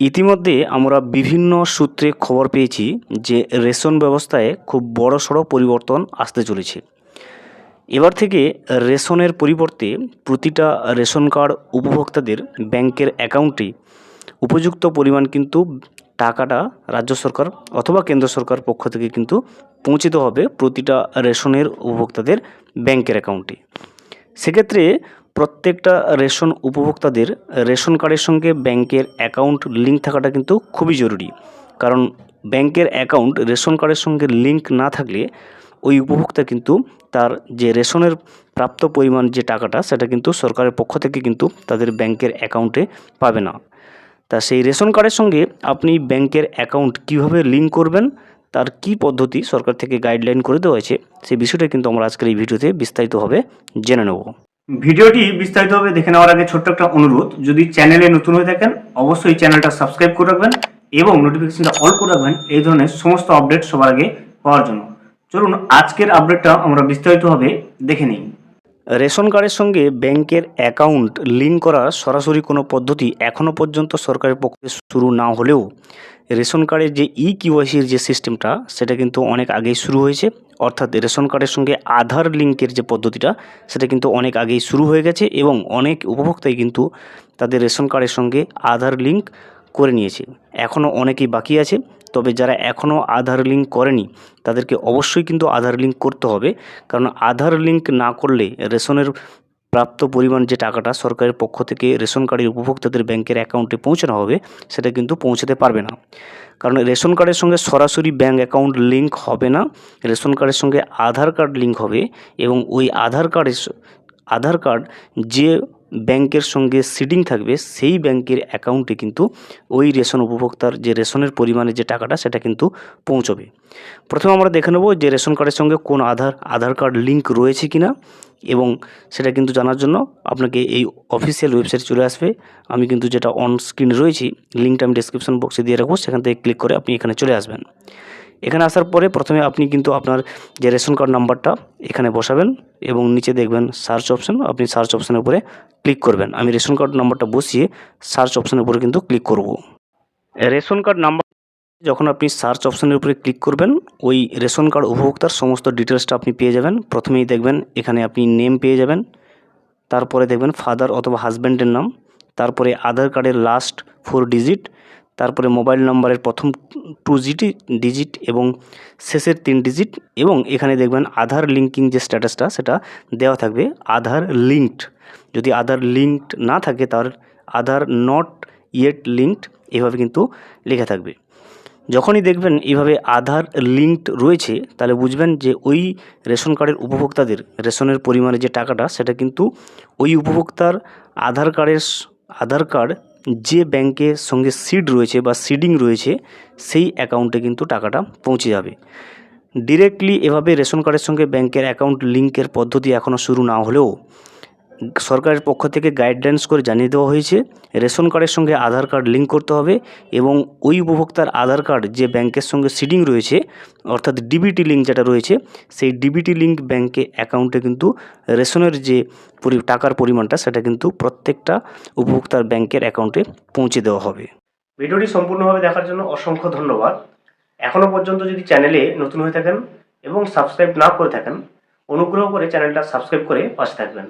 ইতিমধ্যে আমরা বিভিন্ন সূত্রে খবর পেয়েছি যে রেশন ব্যবস্থায় খুব বড় বড়সড় পরিবর্তন আসতে চলেছে। এবার থেকে রেশনের পরিবর্তে প্রতিটা রেশন কার্ড উপভোক্তাদের ব্যাংকের অ্যাকাউন্টে উপযুক্ত পরিমাণ কিন্তু টাকাটা রাজ্য সরকার অথবা কেন্দ্র সরকার পক্ষ থেকে কিন্তু পৌঁছিতে হবে প্রতিটা রেশনের উপভোক্তাদের ব্যাংকের অ্যাকাউন্টে। সেক্ষেত্রে প্রত্যেকটা রেশন উপভোক্তাদের রেশন কার্ডের সঙ্গে ব্যাংকের অ্যাকাউন্ট লিঙ্ক থাকাটা কিন্তু খুবই জরুরি। কারণ ব্যাংকের অ্যাকাউন্ট রেশন কার্ডের সঙ্গে লিঙ্ক না থাকলে ওই উপভোক্তা কিন্তু তার যে রেশনের প্রাপ্ত পরিমাণ যে টাকাটা, সেটা কিন্তু সরকারের পক্ষ থেকে কিন্তু তাদের ব্যাংকের অ্যাকাউন্টে পাবে না। তা সেই রেশন কার্ডের সঙ্গে আপনি ব্যাংকের অ্যাকাউন্ট কীভাবে লিঙ্ক করবেন, তার কি পদ্ধতি সরকার থেকে গাইডলাইন করে দেওয়া হয়েছে সেই বিষয়টা কিন্তু আমরা আজকের এই ভিডিওতে বিস্তারিতভাবে জেনে নেব। ভিডিওটি বিস্তারিতভাবে দেখে নেওয়ার আগে ছোট্ট একটা অনুরোধ, যদি চ্যানেলে নতুন হয়ে থাকেন, অবশ্যই চ্যানেলটা সাবস্ক্রাইব করে রাখবেন এবং নোটিফিকেশনটা অল করে রাখবেন, এই ধরনের সমস্ত আপডেট সবার আগে পাওয়ার জন্য। চলুন, আজকের আপডেটটা আমরা বিস্তারিতভাবে দেখে নিই। রেশন কার্ডের সঙ্গে ব্যাংকের অ্যাকাউন্ট লিঙ্ক করার সরাসরি কোনো পদ্ধতি এখনও পর্যন্ত সরকারের পক্ষে শুরু না হলেও রেশন কার্ডের যে ই কিওয়াইসির যে সিস্টেমটা, সেটা কিন্তু অনেক আগেই শুরু হয়েছে। অর্থাৎ রেশন কার্ডের সঙ্গে আধার লিঙ্কের যে পদ্ধতিটা, সেটা কিন্তু অনেক আগেই শুরু হয়ে গেছে এবং অনেক উপভোক্তাই কিন্তু তাদের রেশন কার্ডের সঙ্গে আধার লিঙ্ক করে নিয়েছে। এখনও অনেকেই বাকি আছে, তবে যারা এখনও আধার লিঙ্ক করেনি, তাদেরকে অবশ্যই কিন্তু আধার লিঙ্ক করতে হবে। কারণ আধার লিঙ্ক না করলে রেশনের প্রাপ্ত পরিমাণ যে টাকাটা সরকারের পক্ষ থেকে রেশন কার্ডের উপভোক্তাদের ব্যাংকের অ্যাকাউন্টে পৌঁছানো হবে, সেটা কিন্তু পৌঁছাতে পারবে না। কারণ রেশন কার্ডের সঙ্গে সরাসরি ব্যাঙ্ক অ্যাকাউন্ট লিঙ্ক হবে না, রেশন কার্ডের সঙ্গে আধার কার্ড লিঙ্ক হবে এবং ওই আধার কার্ডের আধার কার্ড যে ব্যাংকের সঙ্গে সিডিং থাকবে, সেই ব্যাংকের অ্যাকাউন্টে কিন্তু ওই রেশন উপভোক্তার যে রেশনের পরিমাণে যে টাকাটা, সেটা কিন্তু পৌঁছবে। প্রথমে আমরা দেখে নেব যে রেশন কার্ডের সঙ্গে কোন আধার আধার কার্ড লিঙ্ক রয়েছে কিনা এবং সেটা কিন্তু জানার জন্য আপনাকে এই অফিসিয়াল ওয়েবসাইট চলে আসবে। আমি কিন্তু যেটা অন স্ক্রিন রয়েছি লিঙ্কটা আমি ডিসক্রিপশন বক্সে দিয়ে রাখব, সেখান থেকে ক্লিক করে আপনি এখানে চলে আসবেন। এখানে আসার পরে প্রথমে আপনি কিন্তু আপনার যে রেশন কার্ড নাম্বারটা এখানে বসাবেন এবং নিচে দেখবেন সার্চ অপশন, আপনি সার্চ অপশানের উপরে ক্লিক করবেন। আমি রেশন কার্ড নাম্বারটা বসিয়ে সার্চ অপশনের উপরে কিন্তু ক্লিক করব। রেশন কার্ড নাম্বার যখন আপনি সার্চ অপশনের উপরে ক্লিক করবেন, ওই রেশন কার্ড উপভোক্তার সমস্ত ডিটেলসটা আপনি পেয়ে যাবেন। প্রথমেই দেখবেন এখানে আপনি নেম পেয়ে যাবেন। তারপরে দেখবেন ফাদার অথবা হাজব্যান্ডের নাম। তারপরে আধার কার্ডের লাস্ট ফোর ডিজিট তারপরে মোবাইল নম্বরের প্রথম টু জিটি, ডিজিট এবং শেষের তিন ডিজিট এবং এখানে দেখবেন আধার লিঙ্কিং যে স্ট্যাটাসটা সেটা দেওয়া থাকবে। আধার লিঙ্কড যদি আধার লিঙ্কড না থাকে তার আধার নট ইয়েট লিঙ্কড এভাবে কিন্তু লেখা থাকবে। যখনই দেখবেন এইভাবে আধার লিঙ্কড রয়েছে, তাহলে বুঝবেন যে ওই রেশন কার্ডের উপভোক্তাদের, রেশনের পরিমাণে যে টাকাটা, সেটা কিন্তু ওই উপভোক্তার আধার কার্ডের আধার কার্ড যে ব্যাংকের সঙ্গে সিড রয়েছে বা সিডিং রয়েছে, সেই অ্যাকাউন্টে কিন্তু টাকাটা পৌঁছে যাবে। ডিরেক্টলি এভাবে রেশন কার্ডের সঙ্গে ব্যাংকের অ্যাকাউন্ট লিঙ্কের পদ্ধতি এখনও শুরু না হলেও সরকারের পক্ষ থেকে গাইডলাইন্স করে জানিয়ে দেওয়া হয়েছে। রেশন কার্ডের সঙ্গে আধার কার্ড লিঙ্ক করতে হবে এবং ওই উপভোক্তার আধার কার্ড যে ব্যাংকের সঙ্গে সিডিং রয়েছে, অর্থাৎ ডিবিটি লিঙ্ক যেটা রয়েছে, সেই ডিবিটি লিঙ্ক ব্যাংকে অ্যাকাউন্টে কিন্তু রেশনের যে টাকার পরিমাণটা সেটা কিন্তু প্রত্যেকটা উপভোক্তার ব্যাংকের অ্যাকাউন্টে পৌঁছে দেওয়া হবে। ভিডিওটি সম্পূর্ণভাবে দেখার জন্য অসংখ্য ধন্যবাদ। এখনও পর্যন্ত যদি চ্যানেলে নতুন হয়ে থাকেন এবং সাবস্ক্রাইব না করে থাকেন, অনুগ্রহ করে চ্যানেলটা সাবস্ক্রাইব করে পাশে থাকবেন।